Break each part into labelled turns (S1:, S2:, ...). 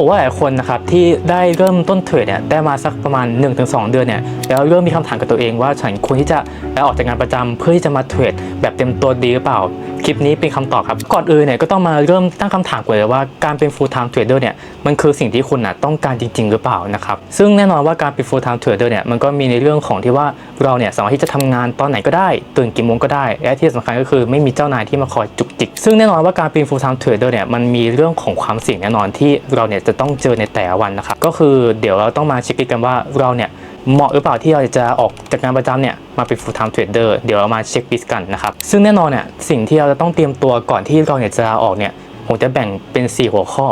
S1: ผมว่าหลายคนนะครับที่ได้เริ่มต้นเทรดเนี่ยได้มาสักประมาณ 1-2 เดือนเนี่ยแล้วเริ่มมีคำถามกับตัวเองว่าฉันควรที่จะลาออกจากงานประจำเพื่อที่จะมาเทรดแบบเต็มตัวดีหรือเปล่า คลิปนี้เป็นคำตอบครับ ก่อนอื่นเนี่ยก็ต้องมาเริ่มตั้งคำถามก่อนเลยว่าการเป็น full time trader เนี่ยมันคือสิ่งที่คุณนะต้องการจริง ๆ หรือเปล่านะครับซึ่งแน่นอนว่าการเป็น full time trader เนี่ยมันก็มีในเรื่องของที่ว่าเราเนี่ยสามารถที่จะทำงานตอนไหนก็ได้ ตื่นกี่โมงก็ได้และที่สำคัญก็คือไม่มีเจ้านายที่มาคอยจุกจิก ซึ่งแน่นอนว่าการเป็น full time trader เนี่ยมันมีเรื่องของความเสี่ยงแน่นอนที่เราเนี่ยจะต้องเจอในแต่ละวันนะครับก็คือเดี๋ยวเราต้องมาเช็คกันว่าเราเนี่ยเหมาะหรือเปล่าที่เราจะออกจากงานประจำเนี่ยมาเป็น full time trader เดี๋ยวเรามาเช็คลิสต์กันนะครับซึ่งแน่นอนเนี่ยสิ่งที่เราจะต้องเตรียมตัวก่อนที่เราเนี่ยจะออกเนี่ยผมจะแบ่งเป็น 4 หัวข้อ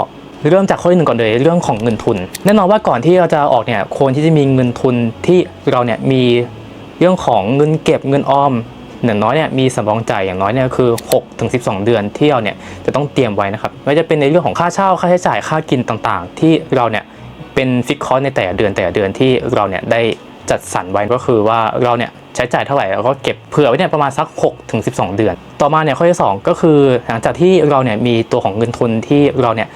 S1: เริ่มจากข้อที่หนึ่งก่อนเลยเรื่องของเงินทุน แน่นอนว่าก่อนที่เราจะออกเนี่ยควรที่จะมีเงินทุนที่เราเนี่ยมีเรื่องของเงินเก็บเงินออม อย่างน้อยเนี่ยมีสำรองจ่ายอย่างน้อยเนี่ยคือ6ถึง12 เดือนที่เราเนี่ยจะต้องเตรียมไว้นะครับไม่ว่าจะเป็นในเรื่องของค่าเช่าค่าใช้จ่ายค่ากินต่างๆ ที่เราเนี่ยเป็นฟิกคอร์สในแต่ละเดือนแต่ละเดือนที่เราเนี่ยได้จัดสรรไว้ก็คือว่าเราเนี่ยใช้จ่ายเท่าไหร่เราก็เก็บเผื่อไว้เนี่ยประมาณสัก6ถึง12 เดือน ต่อมาเนี่ยข้อที่สองก็คือหลังจากที่เราเนี่ยมีตัวของเงินทุนที่เราเนี่ย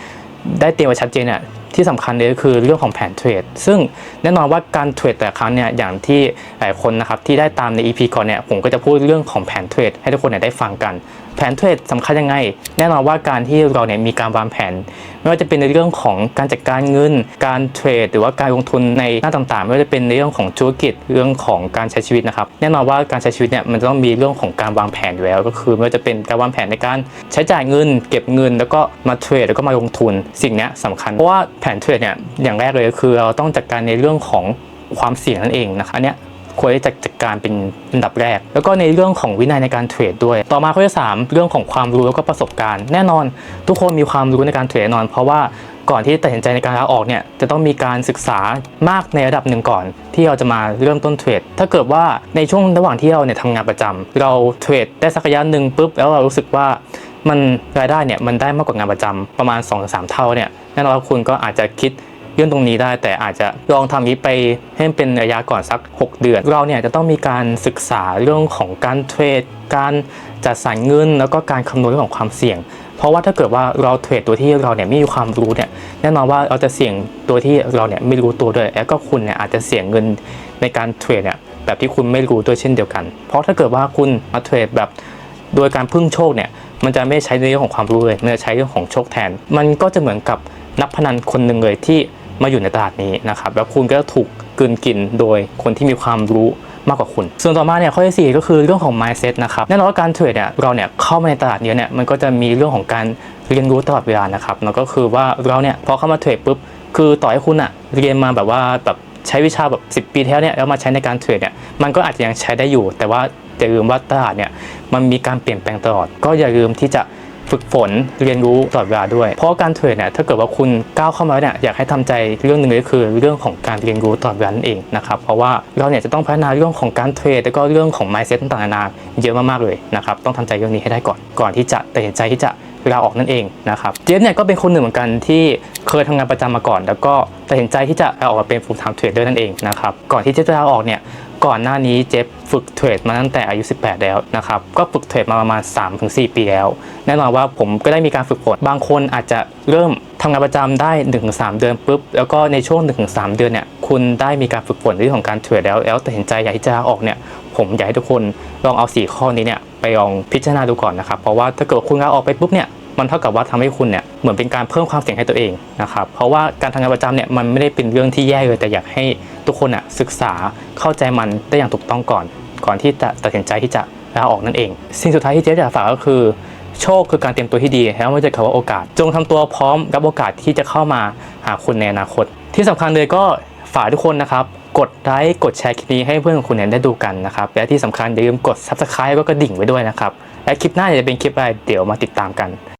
S1: ได้เตรียมไว้ชัดเจนเนี่ย ที่สำคัญเลยก็คือเรื่องของแผนเทรด ซึ่งแน่นอนว่าการเทรดแต่ครั้งเนี่ยอย่างที่หลายคนนะครับที่ได้ตามใน EP ก่อนเนี่ยผมก็จะพูดเรื่องของแผนเทรดให้ทุกคนเนี่ยได้ฟังกัน แผนเทรดสำคัญยังไง แน่นอนว่าการที่เราเนี่ยมีการวางแผน ไม่ว่าจะเป็นในเรื่องของการจัดการเงิน การเทรด หรือว่าการลงทุนในหน้าต่างๆ ไม่ว่าจะเป็นในเรื่องของธุรกิจเรื่องของการใช้ชีวิตนะครับแน่นอนว่าการใช้ชีวิตเนี่ยมันต้องมีเรื่องของการวางแผนอยู่แล้ว ก็คือไม่ว่าจะเป็นการวางแผนในการใช้จ่ายเงิน เก็บเงิน แล้วก็มาเทรดแล้วก็มาลงทุน สิ่งนี้ยสำคัญเพราะว่าแผนเทรดเนี่ยอย่างแรกเลยก็คือเราต้องจัดการในเรื่องของความเสี่ยงนั่นเองนะครับอันเนี้ยควรจะจัดการเป็นอันดับแรก แล้วก็ในเรื่องของวินัยในการเทรดด้วย ต่อมาข้อที่สามเรื่องของความรู้แล้วก็ประสบการณ์ แน่นอน ทุกคนมีความรู้ในการเทรดแน่นอน เพราะว่าก่อนที่ตัดสินใจในการลาออกเนี่ยจะต้องมีการศึกษามากในระดับหนึ่งก่อน ที่เราจะมาเริ่มต้นเทรด ถ้าเกิดว่าในช่วงระหว่างที่เราเนี่ยทำงานประจำเราเทรดได้สักระยะหนึ่งปุ๊บแล้วเรารู้สึกว่า มันรายได้เนี่ยมันได้มากกว่างานประจำประมาณ2อสเท่าเนี่ยแน่นอนว่าคุณก็อาจจะคิดเรื่องตรงนี้ได้แต่อาจจะลองทำนี้ไปให้มันเป็นระยะก่อนสัก 6 เดือน เราเนี่ยจะต้องมีการศึกษาเรื่องของการเทรด การจัดสรรเงิน แล้วก็การคำนวณเรื่องของความเสี่ยง เพราะว่าถ้าเกิดว่าเราเทรดตัวที่เราเนี่ยไม่มีความรู้เนี่ยแน่นอนว่าเราจะเสี่ยงตัวที่เราเนี่ยไม่รู้ตัวด้วยแล้วก็คุณเนี่ยอาจจะเสี่ยงเงินในการเทรดเนี่ยแบบที่คุณไม่รู้ด้วยเช่นเดียวกัน เพราะถ้าเกิดว่าคุณมาเทรดแบบโดยการพึ่งโชคเนี่ย มันจะไม่ใช้ในเรื่องของความรู้เลย มันจะใช้เรื่องของโชคแทน มันก็จะเหมือนกับนักพนันคนหนึ่งเลยที่มาอยู่ในตลาดนี้นะครับแล้วคุณก็ถูกกลืนกินโดยคนที่มีความรู้มากกว่าคุณ ส่วนต่อมาเนี่ยข้อที่สี่ก็คือเรื่องของ mindset นะครับแน่นอนว่าการเทรดเนี่ยเราเนี่ยเข้ามาในตลาดนี้เนี่ยมันก็จะมีเรื่องของการเรียนรู้ตลอดเวลานะครับแล้วก็คือว่าเราเนี่ยพอเข้ามาเทรดปุ๊บคือต่อให้คุณอะเรียนมาแบบว่าแบบใช้วิชาแบบ 10 ปีที่แล้วเนี่ยแล้วมาใช้ในการเทรดเนี่ยมันก็อาจจะยังใช้ได้อยู่ แต่ว่า อย่าลืมว่าตลาดเนี่ยมันมีการเปลี่ยนแปลงตลอด ก็อย่าลืมที่จะฝึกฝนเรียนรู้ตลอดเวลาด้วย เพราะการเทรดเนี่ยถ้าเกิดว่าคุณก้าวเข้ามาเนี่ยอยากให้ทำใจเรื่องหนึ่งเลยก็คือเรื่องของการเรียนรู้ตลอดเวลานั่นเองนะครับเพราะว่าเราเนี่ยจะต้องพัฒนาเรื่องของการเทรดแล้วก็เรื่องของ mindset ต่างๆนานาเยอะมากๆเลยนะครับต้องทำใจเรื่องนี้ให้ได้ก่อนก่อนที่จะตัดสินใจที่จะลาออกนั่นเองนะครับเจฟเนี่ยก็เป็นคนหนึ่งเหมือนกันที่เคยทำงานประจำมาก่อน แล้วก็ตัดสินใจที่จะลาออกมาเป็น full time trader นั่นเองนะครับก่อนที่จะลาออกเนี่ย ก่อนหน้านี้เจฟฝึกเทรดมาตั้งแต่อายุ 18 แล้วนะครับ ก็ฝึกเทรดมาประมาณ 3-4 ปีแล้ว แน่นอนว่าผมก็ได้มีการฝึกฝน บางคนอาจจะเริ่มทำงานประจำได้ 1-3 เดือนปุ๊บ แล้วก็ในช่วง 1-3 เดือนเนี่ย คุณได้มีการฝึกฝนเรื่องของการเทรดแล้ว แล้วตัดสินใจอยากที่จะลาออกเนี่ย ผมอยากให้ทุกคนลองเอา 4 ข้อนี้เนี่ยไปลองพิจารณาดูก่อนนะครับ เพราะว่าถ้าเกิดคุณลาออกไปปุ๊บเนี่ย มันเท่ากับว่าทำให้คุณเนี่ย เหมือนเป็นการเพิ่มความเสี่ยงให้ตัวเองนะครับ เพราะว่าการทำงานประจำเนี่ยมันไม่ได้เป็นเรื่องที่แย่เลย แต่อยากให้ทุกคนอะศึกษาเข้าใจมันได้อย่างถูกต้องก่อน ก่อนที่จะตัดสินใจที่จะลาออกนั่นเอง สิ่งสุดท้ายที่เจ๊อยากฝากก็คือ โชคคือการเตรียมตัวที่ดีแล้วไม่ใช่คำว่าโอกาส จงทำตัวพร้อมรับโอกาสที่จะเข้ามาหาคุณในอนาคต ที่สำคัญเลยก็ฝากทุกคนนะครับกดไลค์กดแชร์คลิปนี้ให้เพื่อนของคุณเนี่ยได้ดูกันนะครับและที่สำคัญอย่าลืมกด subscribe แล้วก็กระดิ่งไว้ด้วยนะครับและคลิปหน้าจะเป็นคลิปอะไรเดี๋ยวมาติดตามกัน